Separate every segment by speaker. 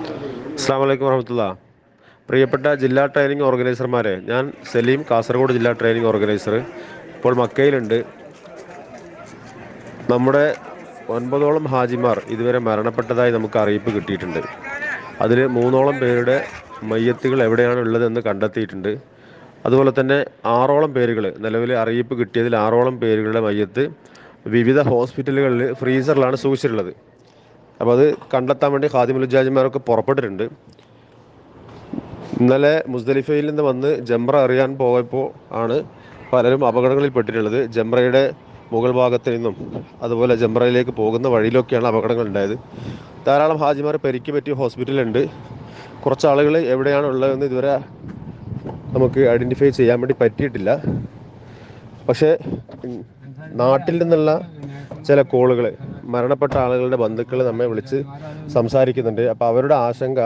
Speaker 1: അസ്സാം വലൈക്കും വറഹമത്തുള്ള. പ്രിയപ്പെട്ട ജില്ലാ ട്രെയിനിങ് ഓർഗനൈസർമാരെ ഞാൻ സലീം കാസർഗോഡ് ജില്ലാ ട്രെയിനിങ് ഓർഗനൈസർ. ഇപ്പോൾ മക്കയിലുണ്ട്. നമ്മുടെ ഒൻപതോളം ഹാജിമാർ ഇതുവരെ മരണപ്പെട്ടതായി നമുക്ക് അറിയിപ്പ് കിട്ടിയിട്ടുണ്ട്. അതിൽ മൂന്നോളം പേരുടെ മയ്യത്തുകൾ എവിടെയാണ് ഉള്ളതെന്ന് കണ്ടെത്തിയിട്ടുണ്ട്. അതുപോലെ തന്നെ ആറോളം പേരുകൾ നിലവിൽ അറിയിപ്പ് കിട്ടിയതിൽ ആറോളം പേരുകളുടെ മയ്യത്ത് വിവിധ ഹോസ്പിറ്റലുകളിൽ ഫ്രീസറിലാണ് സൂക്ഷിച്ചിട്ടുള്ളത്. അപ്പോൾ അത് കണ്ടെത്താൻ വേണ്ടി ഖാദിമുലുജാജിമാരൊക്കെ പുറപ്പെട്ടിട്ടുണ്ട്. ഇന്നലെ മുസ്ദലിഫയിൽ നിന്ന് വന്ന് ജംറ അറിയാൻ പോയപ്പോൾ ആണ് പലരും അപകടങ്ങളിൽ പെട്ടിട്ടുള്ളത്. ജംറയുടെ മുകൾ ഭാഗത്ത് നിന്നും അതുപോലെ ജംറയിലേക്ക് പോകുന്ന വഴിയിലൊക്കെയാണ് അപകടങ്ങൾ ഉണ്ടായത്. ധാരാളം ഹാജിമാർ പരിക്ക് പറ്റിയ ഹോസ്പിറ്റലുണ്ട്. കുറച്ച് ആളുകൾ എവിടെയാണ് ഉള്ളതെന്ന് ഇതുവരെ നമുക്ക് ഐഡന്റിഫൈ ചെയ്യാൻ വേണ്ടി പറ്റിയിട്ടില്ല. പക്ഷേ നാട്ടിൽ നിന്നുള്ള ചില കോളുകൾ മരണപ്പെട്ട ആളുകളുടെ ബന്ധുക്കൾ നമ്മെ വിളിച്ച് സംസാരിക്കുന്നുണ്ട്. അപ്പോൾ അവരുടെ ആശങ്ക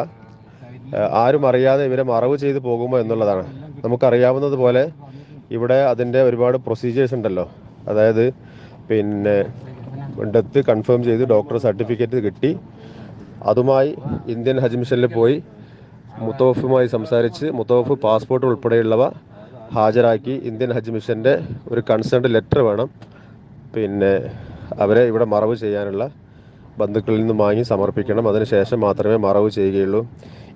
Speaker 1: ആരും അറിയാതെ ഇവരെ മറവ് ചെയ്തു പോകുമോ എന്നുള്ളതാണ്. നമുക്കറിയാവുന്നതുപോലെ ഇവിടെ അതിന്റെ ഒരുപാട് പ്രൊസീജിയേഴ്സ് ഉണ്ടല്ലോ. അതായത് പിന്നെ ഡെത്ത് കൺഫേം ചെയ്ത് ഡോക്ടർ സർട്ടിഫിക്കറ്റ് കിട്ടി. അതുമായി ഇന്ത്യൻ ഹജ്ജ് മിഷനിൽ പോയി മുത്തോഫുമായി സംസാരിച്ച് മുത്തോഫ് പാസ്പോർട്ട് ഉൾപ്പെടെയുള്ളവ ഹാജരാക്കി ഇന്ത്യൻ ഹജ്ജ് മിഷന്റെ ഒരു കൺസേൺഡ് ലെറ്റർ വേണം. പിന്നെ അവരെ ഇവിടെ മറവ് ചെയ്യാനുള്ള ബന്ധുക്കളിൽ നിന്ന് വാങ്ങി സമർപ്പിക്കണം. അതിനുശേഷം മാത്രമേ മറവ് ചെയ്യുകയുള്ളൂ.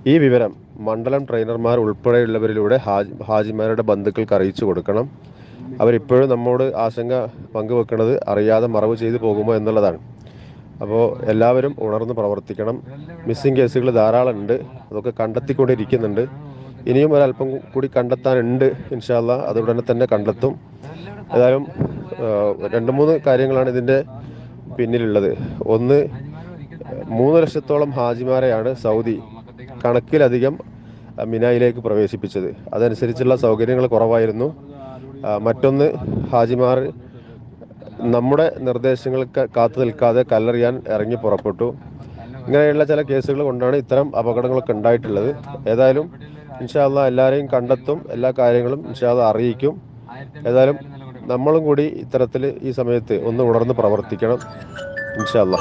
Speaker 1: ഈ വിവരം മണ്ഡലം ട്രെയിനർമാർ ഉൾപ്പെടെയുള്ളവരിലൂടെ ഹാജി ഹാജിമാരുടെ ബന്ധുക്കൾക്ക് അറിയിച്ചു കൊടുക്കണം. അവരിപ്പോഴും നമ്മോട് ആശങ്ക പങ്കുവെക്കുന്നത് അറിയാതെ മറവ് ചെയ്തു പോകുമോ എന്നുള്ളതാണ്. അപ്പോൾ എല്ലാവരും ഉണർന്ന് പ്രവർത്തിക്കണം. മിസ്സിംഗ് കേസുകൾ ധാരാളം ഉണ്ട്. അതൊക്കെ കണ്ടെത്തിക്കൊണ്ടിരിക്കുന്നുണ്ട്. ഇനിയും ഒരല്പം കൂടി കണ്ടെത്താനുണ്ട് ഇൻഷാല്ല അതുടനെ തന്നെ കണ്ടെത്തും. ഏതായാലും രണ്ട് മൂന്ന് കാര്യങ്ങളാണ് ഇതിന്റെ പിന്നിലുള്ളത്. ഒന്ന് മൂന്ന് ലക്ഷത്തോളം ഹാജിമാരെയാണ് സൗദി കണക്കിലധികം മിനായിലേക്ക് പ്രവേശിപ്പിച്ചത്. അതനുസരിച്ചുള്ള സൗകര്യങ്ങൾ കുറവായിരുന്നു. മറ്റൊന്ന് ഹാജിമാർ നമ്മുടെ നിർദ്ദേശങ്ങൾ കാത്തു നിൽക്കാതെ കല്ലെറിയാൻ ഇറങ്ങി പുറപ്പെട്ടു. ഇങ്ങനെയുള്ള ചില കേസുകൾ കൊണ്ടാണ് ഇത്തരം അപകടങ്ങളൊക്കെ ഉണ്ടായിട്ടുള്ളത്. ഏതായാലും ഇൻഷാല്ല എല്ലാവരെയും കണ്ടെത്തും എല്ലാ കാര്യങ്ങളും ഇൻഷാല്ല അറിയിക്കും. ഏതായാലും നമ്മളും കൂടി ഇത്തരത്തിൽ ഈ സമയത്ത് ഒന്ന് ഉണർന്ന് പ്രവർത്തിക്കണം ഇൻഷാല്ല